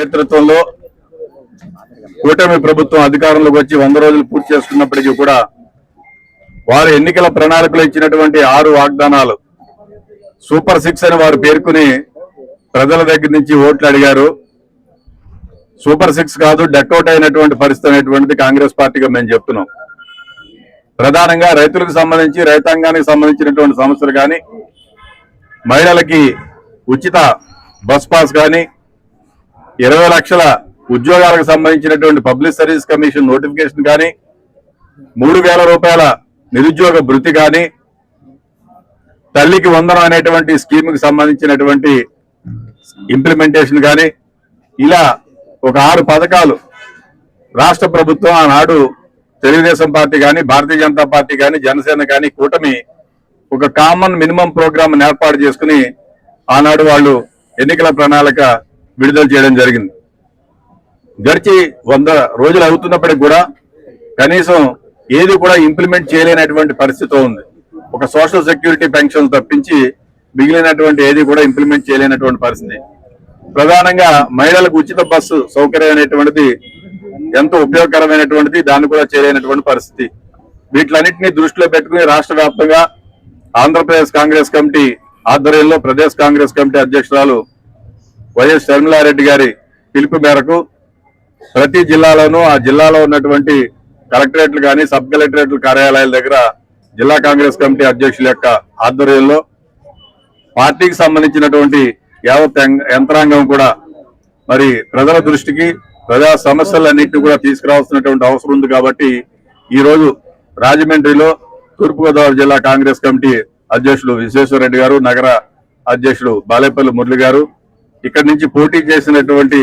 నేతృత్వంలో కూటమి ప్రభుత్వం అధికారంలోకి వచ్చి వంద రోజులు పూర్తి చేసుకున్నప్పటికీ కూడా వారు ఎన్నికల ప్రణాళికలో ఇచ్చినటువంటి ఆరు వాగ్దానాలు సూపర్ సిక్స్ అని వారు పేర్కొని ప్రజల దగ్గర నుంచి ఓట్లు అడిగారు. సూపర్ సిక్స్ కాదు డక్అవుట్ అయినటువంటి పరిస్థితి అనేటువంటిది కాంగ్రెస్ పార్టీగా మేము చెప్తున్నాం. ప్రధానంగా రైతులకు సంబంధించి రైతాంగానికి సంబంధించినటువంటి సమస్యలు కానీ మహిళలకి ఉచిత బస్ పాస్ కానీ ఇరవై లక్షల ఉద్యోగాలకు సంబంధించినటువంటి పబ్లిక్ సర్వీస్ కమిషన్ నోటిఫికేషన్ కానీ మూడు వేల రూపాయల నిరుద్యోగ భృతి కానీ తల్లికి వందనం అనేటువంటి స్కీమ్కి సంబంధించినటువంటి ఇంప్లిమెంటేషన్ కానీ ఇలా ఒక ఆరు పథకాలు రాష్ట్ర ప్రభుత్వం ఆనాడు తెలుగుదేశం పార్టీ కానీ భారతీయ జనతా పార్టీ కానీ జనసేన కానీ కూటమి ఒక కామన్ మినిమం ప్రోగ్రామ్ ఏర్పాటు చేసుకుని ఆనాడు వాళ్ళు ఎన్నికల ప్రణాళిక విడుదల చేయడం జరిగింది. గడిచి వంద రోజులు అవుతున్నప్పటికి కూడా కనీసం ఏది కూడా ఇంప్లిమెంట్ చేయలేనటువంటి పరిస్థితి ఉంది. ఒక సోషల్ సెక్యూరిటీ పెన్షన్ తప్పించి మిగిలినటువంటి ఏది కూడా ఇంప్లిమెంట్ చేయలేనటువంటి పరిస్థితి. ప్రధానంగా మహిళలకు ఉచిత బస్సు సౌకర్యం అనేటువంటిది ఎంతో ఉపయోగకరమైనటువంటిది దాన్ని కూడా చేయలేనటువంటి పరిస్థితి. వీటిలన్నింటినీ దృష్టిలో పెట్టుకుని రాష్ట్ర వ్యాప్తంగా ఆంధ్రప్రదేశ్ కాంగ్రెస్ కమిటీ ఆధ్వర్యంలో ప్రదేశ్ కాంగ్రెస్ కమిటీ అధ్యక్షురాలు వైఎస్ షర్మిలారెడ్డి గారి పిలుపు మేరకు ప్రతి జిల్లాలోనూ ఆ జిల్లాలో ఉన్నటువంటి కలెక్టరేట్లు కానీ సబ్ కలెక్టరేట్ల కార్యాలయాల దగ్గర జిల్లా కాంగ్రెస్ కమిటీ అధ్యక్షుల యొక్క ఆధ్వర్యంలో పార్టీకి సంబంధించినటువంటి యావత్ యంత్రాంగం కూడా మరి ప్రజల దృష్టికి ప్రజా సమస్యలన్నింటినీ కూడా తీసుకురావాల్సినటువంటి అవసరం ఉంది కాబట్టి ఈ రోజు రాజమండ్రిలో తూర్పుగోదావరి జిల్లా కాంగ్రెస్ కమిటీ అధ్యక్షుడు విశ్వేశ్వరరెడ్డి గారు నగర అధ్యక్షుడు బాలేపల్లి మురళి గారు ఇక్కడి నుంచి పోటీ చేసినటువంటి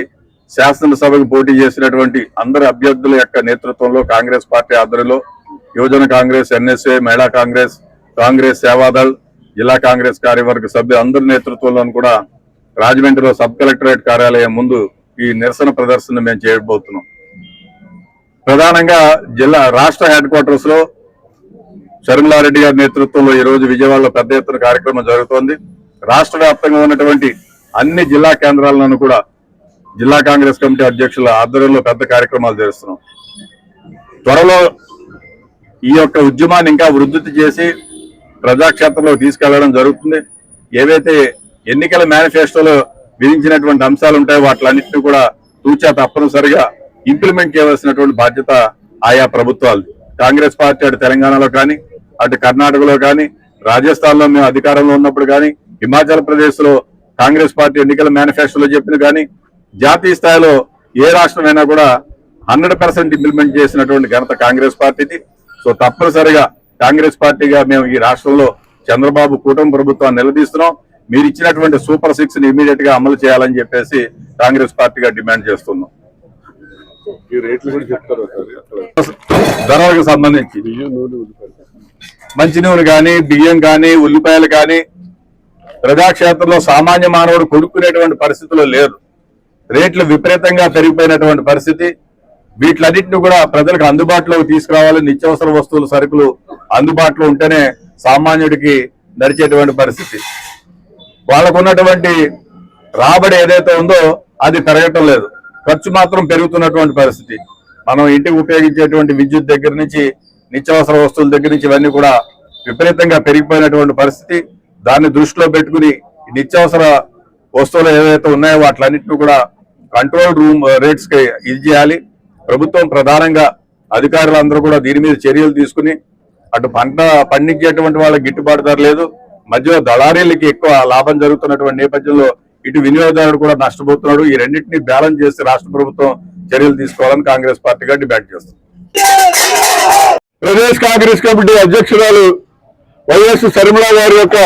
శాసనసభకు పోటీ చేసినటువంటి అందరి అభ్యర్థుల యొక్క నేతృత్వంలో కాంగ్రెస్ పార్టీ ఆధ్వర్యంలో యువజన కాంగ్రెస్ ఎన్ఎస్ఏ మహిళా కాంగ్రెస్ కాంగ్రెస్ సేవాదళ్ జిల్లా కాంగ్రెస్ కార్యవర్గ సభ్యులు అందరి నేతృత్వంలోనూ కూడా రాజమండ్రిలో సబ్ కలెక్టరేట్ కార్యాలయం ముందు ఈ నిరసన ప్రదర్శన మేము చేయబోతున్నాం. ప్రధానంగా జిల్లా రాష్ట్ర హెడ్ క్వార్టర్స్లో షర్మిలారెడ్డి గారి నేతృత్వంలో ఈ రోజు విజయవాడలో పెద్ద ఎత్తున కార్యక్రమం జరుగుతోంది. రాష్ట్ర వ్యాప్తంగా ఉన్నటువంటి అన్ని జిల్లా కేంద్రాలను కూడా జిల్లా కాంగ్రెస్ కమిటీ అధ్యక్షుల ఆధ్వర్యంలో పెద్ద కార్యక్రమాలు చేస్తున్నాం. త్వరలో ఈ యొక్క ఉద్యమాన్ని ఇంకా వృద్ధి చేసి ప్రజాక్షేత్రంలో తీసుకెళ్ళడం జరుగుతుంది. ఏవైతే ఎన్నికల మేనిఫెస్టోలో విధించినటువంటి అంశాలు ఉంటాయో వాటిలన్నింటినీ కూడా తూచా తప్పనిసరిగా ఇంప్లిమెంట్ చేయవలసినటువంటి బాధ్యత ఆయా ప్రభుత్వాలు. కాంగ్రెస్ పార్టీ అటు తెలంగాణలో కానీ అటు కర్ణాటకలో కానీ రాజస్థాన్లో మేము అధికారంలో ఉన్నప్పుడు కానీ హిమాచల్ ప్రదేశ్లో కాంగ్రెస్ పార్టీ ఎన్నికల మేనిఫెస్టోలో చెప్పిన కానీ జాతీయ స్థాయిలో ఏ రాష్ట్రమైనా కూడా హండ్రెడ్ పర్సెంట్ ఇంప్లిమెంట్ చేసినటువంటి ఘనత కాంగ్రెస్ పార్టీది. సో తప్పనిసరిగా కాంగ్రెస్ పార్టీగా మేము ఈ రాష్ట్రంలో చంద్రబాబు కూటమి ప్రభుత్వాన్ని నిలదీస్తున్నాం. మీరు ఇచ్చినటువంటి సూపర్ సిక్స్ని ఇమీడియట్గా అమలు చేయాలని చెప్పేసి కాంగ్రెస్ పార్టీగా డిమాండ్ చేస్తున్నాం. ధరలకు సంబంధించి. బియ్యం నూనె కానీ బియ్యం కానీ ఉల్లిపాయలు కానీ ప్రజాక్షేత్రంలో సామాన్య మానవుడు కొనుక్కునేటువంటి పరిస్థితులు లేదు. రేట్లు విపరీతంగా పెరిగిపోయినటువంటి పరిస్థితి. వీటిలన్నింటినీ కూడా ప్రజలకు అందుబాటులోకి తీసుకురావాలి. నిత్యావసర వస్తువులు సరుకులు అందుబాటులో ఉంటేనే సామాన్యుడికి నడిచేటువంటి పరిస్థితి. వాళ్ళకు ఉన్నటువంటి రాబడి ఏదైతే ఉందో అది పెరగటం లేదు. ఖర్చు మాత్రం పెరుగుతున్నటువంటి పరిస్థితి. మనం ఇంటికి ఉపయోగించేటువంటి విద్యుత్ దగ్గర నుంచి నిత్యావసర వస్తువుల దగ్గర నుంచి ఇవన్నీ కూడా విపరీతంగా పెరిగిపోయినటువంటి పరిస్థితి. దాన్ని దృష్టిలో పెట్టుకుని నిత్యావసర వస్తువులు ఏవైతే ఉన్నాయో వాటిలన్నింటినీ కూడా కంట్రోల్ రూమ్ రేట్స్కి ఇది చేయాలి. ప్రభుత్వం ప్రధానంగా అధికారులందరూ కూడా దీని మీద చర్యలు తీసుకుని అటు పంట పండించేటువంటి వాళ్ళకి గిట్టుబాటు ధర లేదు. మధ్యలో దళారీలకి ఎక్కువ లాభం జరుగుతున్నటువంటి నేపథ్యంలో ఇటు వినియోగదారుడు కూడా నష్టపోతున్నాడు. ఈ రెండింటిని బ్యాలెన్స్ చేసి రాష్ట్ర ప్రభుత్వం చర్యలు తీసుకోవాలని కాంగ్రెస్ పార్టీగా డిమాండ్ చేస్తుంది. ప్రదేశ్ కాంగ్రెస్ కమిటీ అధ్యక్షురాలు వైఎస్ శర్మిల గారి యొక్క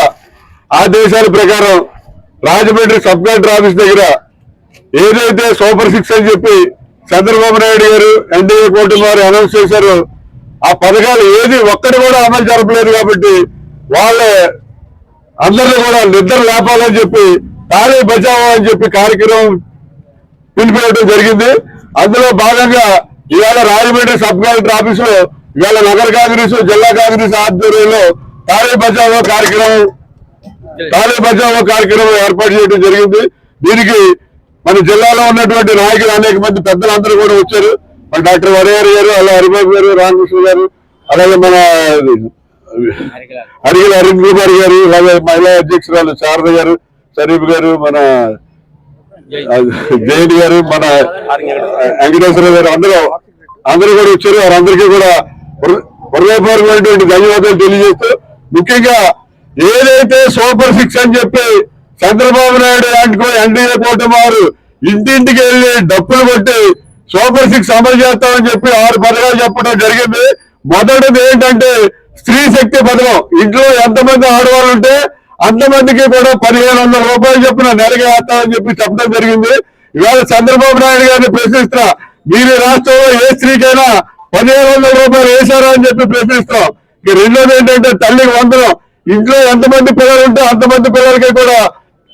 ఆదేశాల ప్రకారం రాజమండ్రి సబ్ కలెక్టర్ ఆఫీస్ దగ్గర ఏదైతే సూపర్ సిక్స్ అని చెప్పి చంద్రబాబు నాయుడు గారు ఎన్డీఏ కూటమి వారు అనౌన్స్ చేశారు ఆ పథకాలు ఏది ఒక్కటి కూడా అమలు జరపలేదు కాబట్టి వాళ్ళే అందరినీ కూడా నిద్ర లేపాలని చెప్పి తాళీ బచావో అని చెప్పి కార్యక్రమం పిలిపేయడం జరిగింది. అందులో భాగంగా ఇవాళ రాజమండ్రి సబ్ కలెక్టర్ ఆఫీసులో ఇవాళ నగర కాంగ్రెస్ జిల్లా కాంగ్రెస్ ఆధ్వర్యంలో తాళీ బచావో కార్యక్రమం తాళీ బచావో కార్యక్రమం ఏర్పాటు చేయడం జరిగింది. దీనికి మన జిల్లాలో ఉన్నటువంటి నాయకులు అనేక మంది పెద్దలందరూ కూడా వచ్చారు. మన డాక్టర్ వరయ్య గారు అలా హరిబాబు గారు రామకృష్ణ గారు అలాగే మన అడిగిన అరుణ్ కుమార్ గారు అలాగే మహిళా అధ్యక్షురాలు శారద గారు షరీఫ్ గారు మన జైన్ గారు మన వెంకటేశ్వర గారు అందరూ అందరూ కూడా వచ్చారు. వారందరికీ కూడా హృదయపూర్వమైనటువంటి ధన్యవాదాలు తెలియజేస్తూ ముఖ్యంగా ఏదైతే సూపర్ సిక్స్ అని చెప్పి చంద్రబాబు నాయుడు లాంటి ఎన్డీఏ కూటమి వారు ఇంటింటికి వెళ్ళి డప్పులు కొట్టి సూపర్ సిక్స్ అమలు చేస్తామని చెప్పి ఆరు పథకాలు చెప్పడం జరిగింది. మొదటిది ఏంటంటే స్త్రీ శక్తి పథకం. ఇంట్లో ఎంతమంది ఆడవాళ్ళు ఉంటే అంతమందికి కూడా పదిహేను వందల రూపాయలు చెప్పిన నెలకి వేస్తామని చెప్పి చెప్పడం జరిగింది. ఇవాళ చంద్రబాబు నాయుడు గారిని ప్రశ్నిస్తున్నా మీరు రాష్ట్రంలో ఏ స్త్రీకైనా పదిహేను వందల రూపాయలు వేశారా అని చెప్పి ప్రశ్నిస్తున్నాం. రెండోది ఏంటంటే తల్లికి వందనం. ఇంట్లో ఎంతమంది పిల్లలు ఉంటే అంతమంది పిల్లలకి కూడా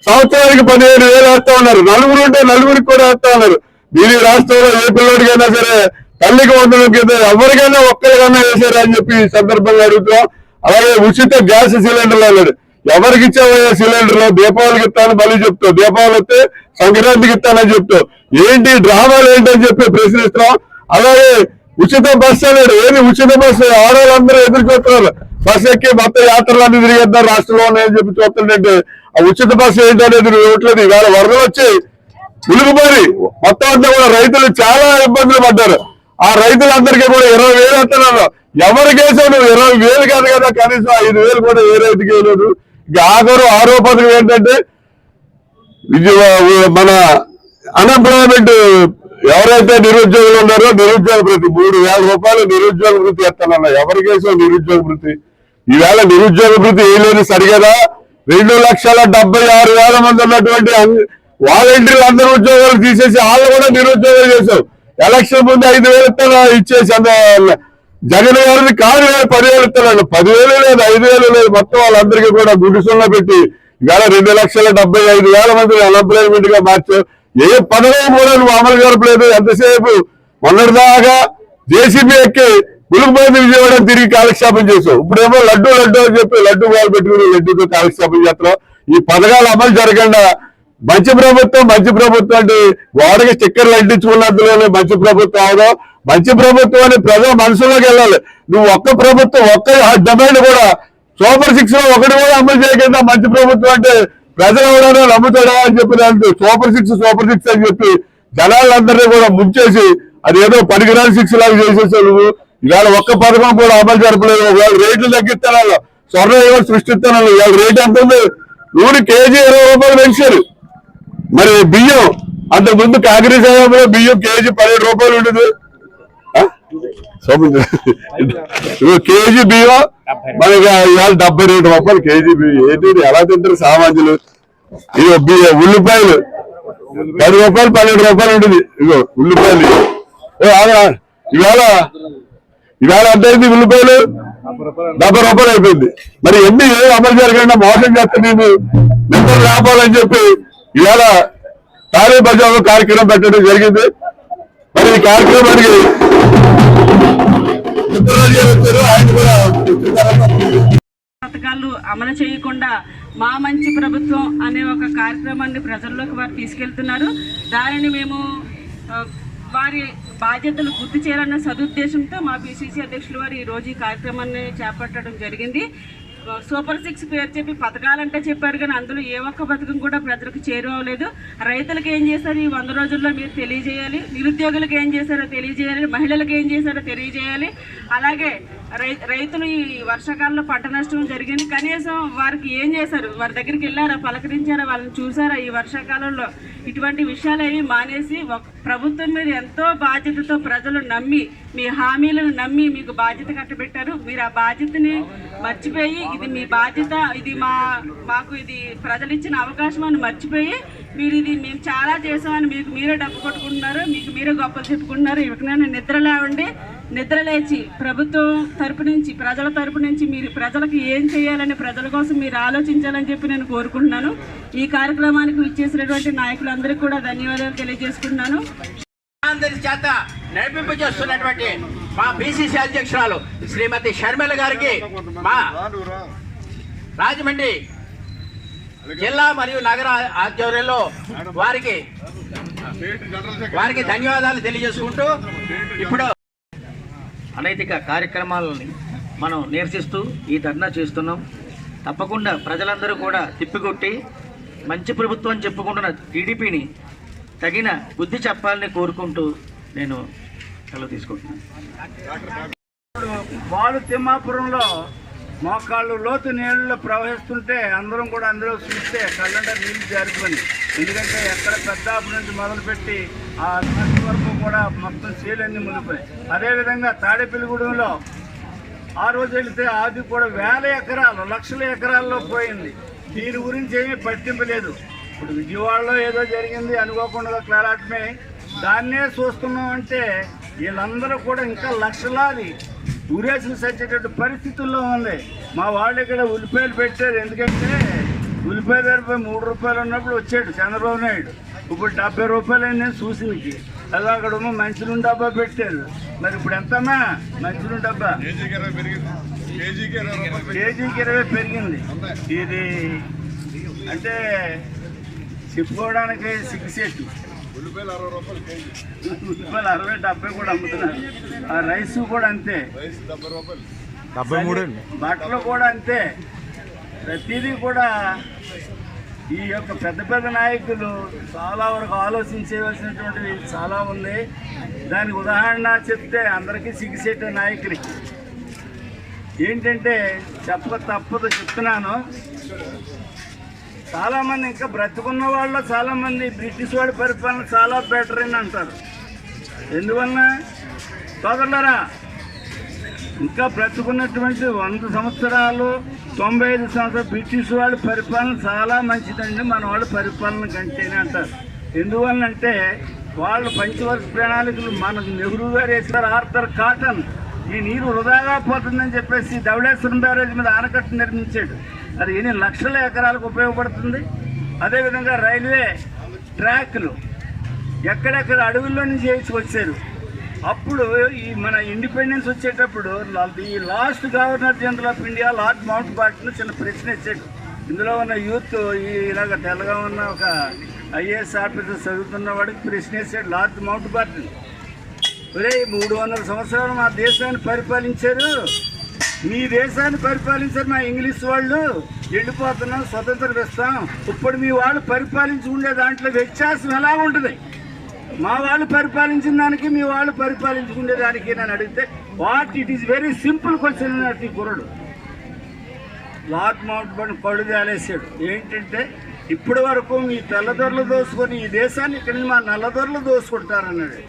సంవత్సరానికి పదిహేను వేలు వేస్తా ఉన్నారు. నలుగురు ఉంటే నలుగురికి కూడా వేస్తా ఉన్నారు. మీరు రాష్ట్రంలో ఏ పిల్లడికైనా సరే తల్లికి వందనం కింద ఎవరికైనా ఒక్కరికైనా వేశారా అని చెప్పి ఈ సందర్భంగా అడుగుతున్నాం. అలాగే ఉచిత గ్యాస్ సిలిండర్లు అన్నాడు. ఎవరికి ఇచ్చావయ్యా సిలిండర్లు? దీపావళికి ఇస్తాను మళ్ళీ చెప్తావు. దీపావళి వస్తే సంక్రాంతికి ఇస్తానని చెప్తావు. ఏంటి డ్రామాలు ఏంటని చెప్పి ప్రశ్నిస్తున్నాం. అలాగే ఉచిత బస్సు అన్నాడు. ఏమి ఉచిత బస్సు? ఆడవాళ్ళందరూ ఎదుర్కొస్తున్నారు బస్సు ఎక్కి మొత్తం యాత్రలన్నీ తిరిగేద్దాం రాష్ట్రంలో అని చెప్పి చూస్తుంటే ఆ ఉచిత బస్సు ఏంటనేది ఇవ్వట్లేదు. ఇవాళ వరదలు వచ్చి ఉలుగుపోయి మొత్తం అంతా కూడా రైతులు చాలా ఇబ్బందులు పడ్డారు. ఆ రైతులందరికీ కూడా ఇరవై వేలు అంటున్నారు. ఎవరికి నువ్వు? ఇరవై వేలు కాదు కదా కనీసం ఐదు వేలు కూడా ఏ రైతుకి వేయలేదు ఇక ఆఖరు ఆరోపణలు ఏంటంటే ఇది మన అన్ఎంప్లాయ్మెంట్ ఎవరైతే నిరుద్యోగులు ఉన్నారో నిరుద్యోగ వృత్తి మూడు వేల రూపాయలు నిరుద్యోగ వృత్తి ఎత్తానన్నా ఎవరికేసో నిరుద్యోగ వృత్తి? ఈవేళ నిరుద్యోగ భృతి వేయలేదు సరిగదా? రెండు లక్షల డెబ్బై ఆరు వేల మంది ఉన్నటువంటి వాలంటీర్లు అందరూ ఉద్యోగాలు తీసేసి వాళ్ళు కూడా నిరుద్యోగాలు చేశారు. ఎలక్షన్ ముందు ఐదు వేలు ఇస్తాను ఇచ్చేసి అంత జగన్ గారిని కాదు వేలు పదివేలు ఇస్తున్నాడు పదివేలు లేదు ఐదు వేలు లేదు. మొత్తం వాళ్ళందరికీ కూడా గుడిసెల్లో పెట్టి ఇవాళ రెండు లక్షల డెబ్బై ఐదు వేల మందిని అన్ఎంప్లాయ్మెంట్గా మార్చారు. ఏ పదవి కూడా నువ్వు అమలు జరపలేదు. ఎంతసేపు మొన్నటిదాకా జేసీబీ ఎక్కి గులుగుపోయి విజయవాడ తిరిగి కాలక్షేపం చేసావు ఇప్పుడేమో లడ్డు లడ్డు అని చెప్పి లడ్డు బాల్ పెట్టుకుని లడ్డూతో కాలక్షేపం చేస్తున్నావు. ఈ పథకాలు అమలు జరగకుండా మంచి ప్రభుత్వం మంచి ప్రభుత్వం అంటే గోడకి స్టిక్కర్లు అంటించుకున్నందులోనే మంచి ప్రభుత్వం అవడం మంచి ప్రభుత్వం అని ప్రజల మనసులోకి వెళ్ళాలి. నువ్వు ఒక్క ప్రభుత్వం ఒక్క డిమాండ్ కూడా సూపర్ సిక్స్లో ఒకటి కూడా అమలు చేయకుండా మంచి ప్రభుత్వం అంటే ప్రజలు ఎవరైనా నమ్ముతాడా అని చెప్పి దానికి సూపర్ సిక్స్ సూపర్ సిక్స్ అని చెప్పి జనాలందరినీ కూడా ముంచేసి అది ఏదో పనికిరాని సిక్స్ లాగా చేసేసావు నువ్వు. ఇవాళ ఒక్క పథకం కూడా అమలు జరపలేదు. ఇవాళ రేట్లు తగ్గిస్తాను స్వర్ణ యువత సృష్టిస్తాను ఇవాళ రేట్ ఎంత ఉంది? నూనె కేజీ ఇరవై రూపాయలు పెంచారు. మరి బియ్యం అంతకు ముందు కాంగ్రెస్ హయాంలో బియ్యం కేజీ పదిహేడు రూపాయలు ఉండేది. ఆ? కేజీ బియ్యం మనకి ఇవాళ డెబ్బై రెండు రూపాయలు కేజీ బియ్యం. ఏంటి ఎలా తింటారు సామాన్యులు? ఇదిగో బియ్యం ఉల్లిపాయలు. పది రూపాయలు పన్నెండు రూపాయలు ఉంటుంది ఇదిగో ఉల్లిపాయలు. ఇవాళ ఇవాళ ఎంత అయింది ఉల్లిపాయలు. డెబ్బై రూపాయలు అయిపోయింది. మరి ఎన్ని అమలు జరగకుండా మోసం చేస్తే నేను నిద్ర రాపాలని చెప్పి ఇవాళ తారీ బజార్లో కార్యక్రమం పెట్టడం జరిగింది. మరి ఈ కార్యక్రమానికి ఆయన కూడా పథకాలు అమలు చేయకుండా మా మంచి ప్రభుత్వం అనే ఒక కార్యక్రమాన్ని ప్రజల్లోకి వారు తీసుకెళ్తున్నారు. దానిని మేము వారి బాధ్యతలు గుర్తు చేయాలన్న సదుద్దేశంతో మా పిసిసి అధ్యక్షులు వారు ఈరోజు ఈ కార్యక్రమాన్ని చేపట్టడం జరిగింది. సూపర్ సిక్స్ పేరు చెప్పి పథకాలంటే చెప్పారు కానీ అందులో ఏ ఒక్క పథకం కూడా ప్రజలకు చేరువలేదు రైతులకు ఏం చేశారు? ఈ వంద రోజుల్లో మీరు తెలియజేయాలి. నిరుద్యోగులకు ఏం చేశారో తెలియజేయాలి. మహిళలకు ఏం చేశారో తెలియజేయాలి. అలాగే రైతులు ఈ వర్షాకాలంలో పంట నష్టం జరిగింది. కనీసం వారికి ఏం చేశారు? వారి దగ్గరికి వెళ్ళారా? పలకరించారా? వాళ్ళని చూసారా? ఈ వర్షాకాలంలో ఇటువంటి విషయాలు అవి మానేసి ఒక ప్రభుత్వం మీద ఎంతో బాధ్యతతో ప్రజలు నమ్మి మీ హామీలను నమ్మి మీకు బాధ్యత కట్టబెట్టారు. మీరు ఆ బాధ్యతని మర్చిపోయి ఇది మీ బాధ్యత ఇది మా మాకు ఇది ప్రజలు ఇచ్చిన అవకాశం అని మర్చిపోయి మీరు ఇది మేము చాలా చేసామని మీకు మీరే డబ్బు కొట్టుకుంటున్నారు మీకు మీరే గొప్పలు చెప్పుకుంటున్నారు. ఇకనైనా నిద్ర లేవండి నిద్రలేచి ప్రభుత్వం తరపు నుంచి ప్రజల తరపు నుంచి మీరు ప్రజలకు ఏం చేయాలని ప్రజల కోసం మీరు ఆలోచించాలని చెప్పి నేను కోరుకుంటున్నాను. ఈ కార్యక్రమానికి ఇచ్చేసినటువంటి నాయకులందరికీ కూడా ధన్యవాదాలు తెలియజేసుకుంటున్నాను. అందరి చేత నడిపింపు చేస్తున్నటువంటి మా బీసీసీ అధ్యక్షురాలు శ్రీమతి షర్మిల గారికి మా రాజమండ్రి జిల్లా మరియు నగర ఆధ్వర్యంలో వారికి వారికి ధన్యవాదాలు తెలియజేసుకుంటూ ఇప్పుడు అనైతిక కార్యక్రమాలని మనం నిరసిస్తూ ఈ ధర్నా చేస్తున్నాం. తప్పకుండా ప్రజలందరూ కూడా తిప్పికొట్టి మంచి ప్రభుత్వం చెప్పుకుంటున్న టీడీపీని తగిన బుద్ధి చెప్పాలని కోరుకుంటూ నేను సెలవు తీసుకుంటున్నాను. బాలు తిమ్మాపురంలో మోకాళ్ళు లోతు నీళ్ళలో ప్రవహిస్తుంటే అందరం కూడా అందులో చూస్తే కళ్ళంట నీళ్ళు జారిపోయింది ఎందుకంటే ఎక్కడ పెద్దాపు నుంచి మొదలుపెట్టి ఆ నది వరకు కూడా మొత్తం చీలన్నీ మునిగిపోయి అదేవిధంగా తాడేపల్లిగూడెంలో ఆ రోజు వెళితే అది కూడా వేల ఎకరాలు లక్షల ఎకరాల్లో పోయింది. దీని గురించి ఏమీ పట్టింపలేదు. ఇప్పుడు విజయవాడలో ఏదో జరిగింది అనుకోకుండా క్లారాటమే దాన్నే చూస్తున్నాం అంటే వీళ్ళందరూ కూడా ఇంకా లక్షలాది ఊరేసుకు సచ్చేటట్టు పరిస్థితుల్లో ఉంది. మా వాళ్ళు ఇక్కడ ఉల్లిపాయలు పెట్టారు. ఎందుకంటే ఉల్లిపాయ ధరపై మూడు రూపాయలు ఉన్నప్పుడు వచ్చాడు చంద్రబాబు నాయుడు. ఇప్పుడు డెబ్బై రూపాయలు అయింది చూసినకి అలా అక్కడ ఉన్న మంచులు డబ్బా పెట్టారు. మరి ఇప్పుడు ఎంతమ్మా? మంచులు డబ్బా. కేజీకి ఇరవై పెరిగింది. ఇది అంటే చెప్పుకోవడానికి సిగ్గుసేటు ఉల్లిపాయలు అరవై డెబ్బై కూడా అమ్ముతున్నారు. ఆ రైస్ కూడా అంతే. బట్టలు కూడా అంతే. ప్రతిదీ కూడా ఈ యొక్క పెద్ద పెద్ద నాయకులు చాలా వరకు ఆలోచించవలసినటువంటివి చాలా ఉంది. దానికి ఉదాహరణ చెప్తే అందరికీ సిగ్గుసేటే నాయకులకి ఏంటంటే చెప్ప తప్పదు చెప్తున్నాను. చాలామంది ఇంకా బ్రతుకున్న వాళ్ళు చాలామంది బ్రిటిష్ వాడి పరిపాలన చాలా బెటర్ అని అంటారు. ఎందువలన? సోదరులరా ఇంకా బ్రతుకున్నటువంటి వంద సంవత్సరాలు తొంభై ఐదు సంవత్సరాలు బ్రిటిష్ వాళ్ళ పరిపాలన చాలా మంచిదండి మన వాళ్ళ పరిపాలన కంటేనే అంటారు. ఎందువల్లంటే వాళ్ళ పంచవర్ష ప్రణాళికలు మనకు నెహ్రూ గారు వేసారు ఆర్థర్ కాటన్. ఈ నీరు వృధాగా పోతుందని చెప్పేసి ధవళేశ్వరం బ్యారేజ్ మీద ఆనకట్ట నిర్మించాడు. అది ఎన్ని లక్షల ఎకరాలకు ఉపయోగపడుతుంది? అదేవిధంగా రైల్వే ట్రాక్లు ఎక్కడెక్కడ అడవుల్లో నుంచి వేసి వచ్చారు. అప్పుడు ఈ మన ఇండిపెండెన్స్ వచ్చేటప్పుడు ఈ last governor general of India Lord Mountbatten చిన్న ప్రశ్న ఇచ్చాడు. ఇందులో ఉన్న యూత్ ఈ ఇలాగ తెల్లగా ఉన్న ఒక ఐఏఎస్ ఆఫీసర్ చదువుతున్న వాడికి ప్రశ్న ఇచ్చాడు లార్డ్ మౌంట్ బాటన్. ఒరే మూడు వందల సంవత్సరాలు మా దేశాన్ని పరిపాలించారు. మీ దేశాన్ని పరిపాలించారు మా ఇంగ్లీష్ వాళ్ళు. వెళ్ళిపోతున్నాం స్వతంత్రం ఇస్తాం ఇప్పుడు మీ వాళ్ళు పరిపాలించి ఉండే దాంట్లో వ్యత్యాసం ఎలా ఉంటుంది? మా వాళ్ళు పరిపాలించిన దానికి మీ వాళ్ళు పరిపాలించుకునే దానికి నేను అడిగితే what it is very simple question అన్నట్టు ఈ కుర్రడు. లార్డ్ మౌంట్ బన్ కళ్ళు తేలేసాడు ఏంటంటే ఇప్పటి వరకు మీ తెల్లదొరలు దోసుకొని ఈ దేశాన్ని ఇక్కడి నుంచి మా నల్లదొరలు దోసుకుంటారన్నాడు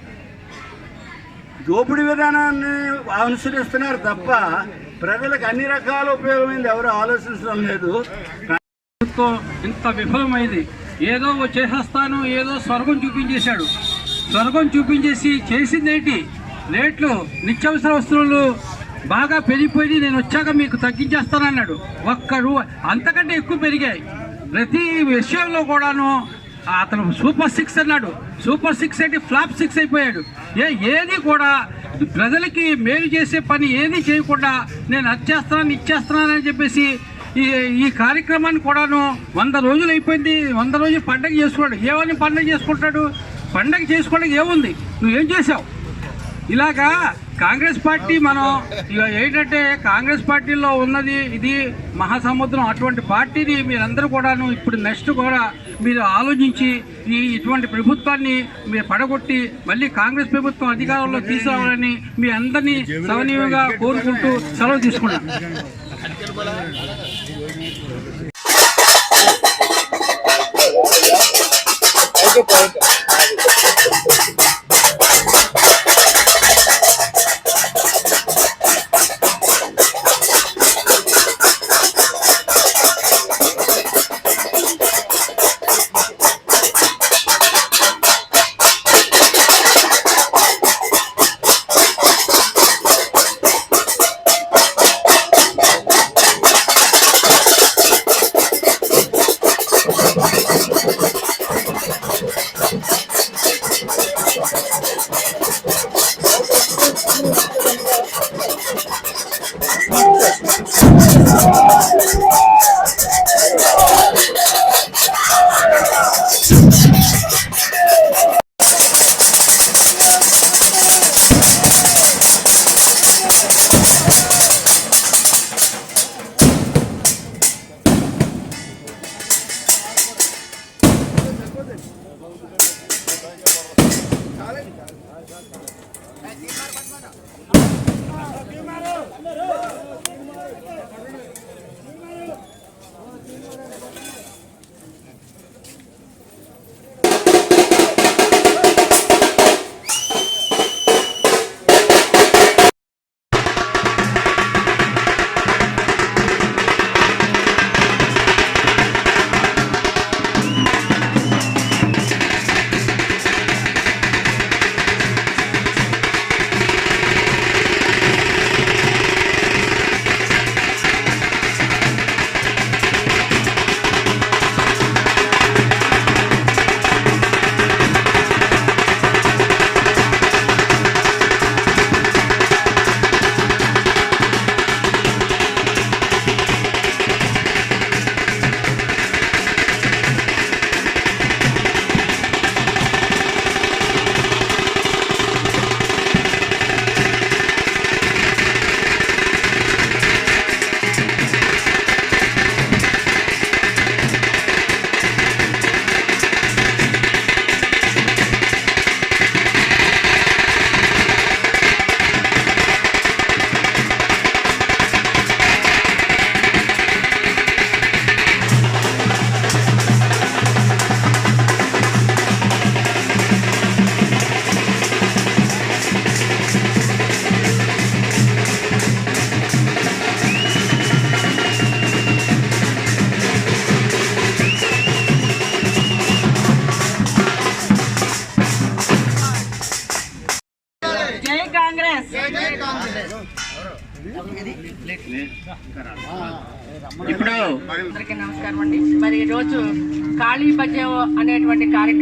దోపిడీ విధానాన్ని అనుసరిస్తున్నారు తప్ప ప్రజలకు అన్ని రకాల ఉపయోగమైంది ఎవరు ఆలోచించడం లేదు. ప్రభుత్వం ఇంత విఫలమైంది. ఏదో చేసేస్తాను ఏదో స్వర్గం చూపించేశాడు. స్వర్గం చూపించేసి చేసిందేంటి రేట్లు నిత్యావసర వస్తువులు బాగా పెరిగిపోయి నేను వచ్చాక మీకు తగ్గించేస్తానన్నాడు. ఒక్క రూ అంతకంటే ఎక్కువ పెరిగాయి. ప్రతి విషయంలో కూడాను అతను సూపర్ సిక్స్ అన్నాడు. సూపర్ సిక్స్ అంటే ఫ్లాప్ సిక్స్ అయిపోయాడు. ఏ ఏది కూడా ప్రజలకి మేలు చేసే పని ఏది చేయకుండా నేను అచ్చేస్తున్నాను ఇచ్చేస్తున్నానని చెప్పేసి ఈ ఈ కార్యక్రమాన్ని కూడాను వంద రోజులు అయిపోయింది. వంద రోజులు పండగ చేసుకున్నాడు. ఏమని పండగ చేసుకుంటాడు? పండగ చేసుకోవడానికి ఏముంది? నువ్వేం చేసావు? ఇలాగా కాంగ్రెస్ పార్టీ మనం ఇక ఏంటంటే కాంగ్రెస్ పార్టీలో ఉన్నది ఇది మహాసముద్రం అటువంటి పార్టీని మీరందరూ కూడాను ఇప్పుడు నెక్స్ట్ కూడా మీరు ఆలోచించి ఈ ఇటువంటి ప్రభుత్వాన్ని మీరు పడగొట్టి మళ్ళీ కాంగ్రెస్ ప్రభుత్వం అధికారంలో తీసుకురావాలని మీ అందరినీ సవనీయంగా కోరుకుంటూ సెలవు తీసుకున్నాను. ఖాళీ బజావో అనేటువంటి కార్యక్రమాన్ని నిర్వహించి మన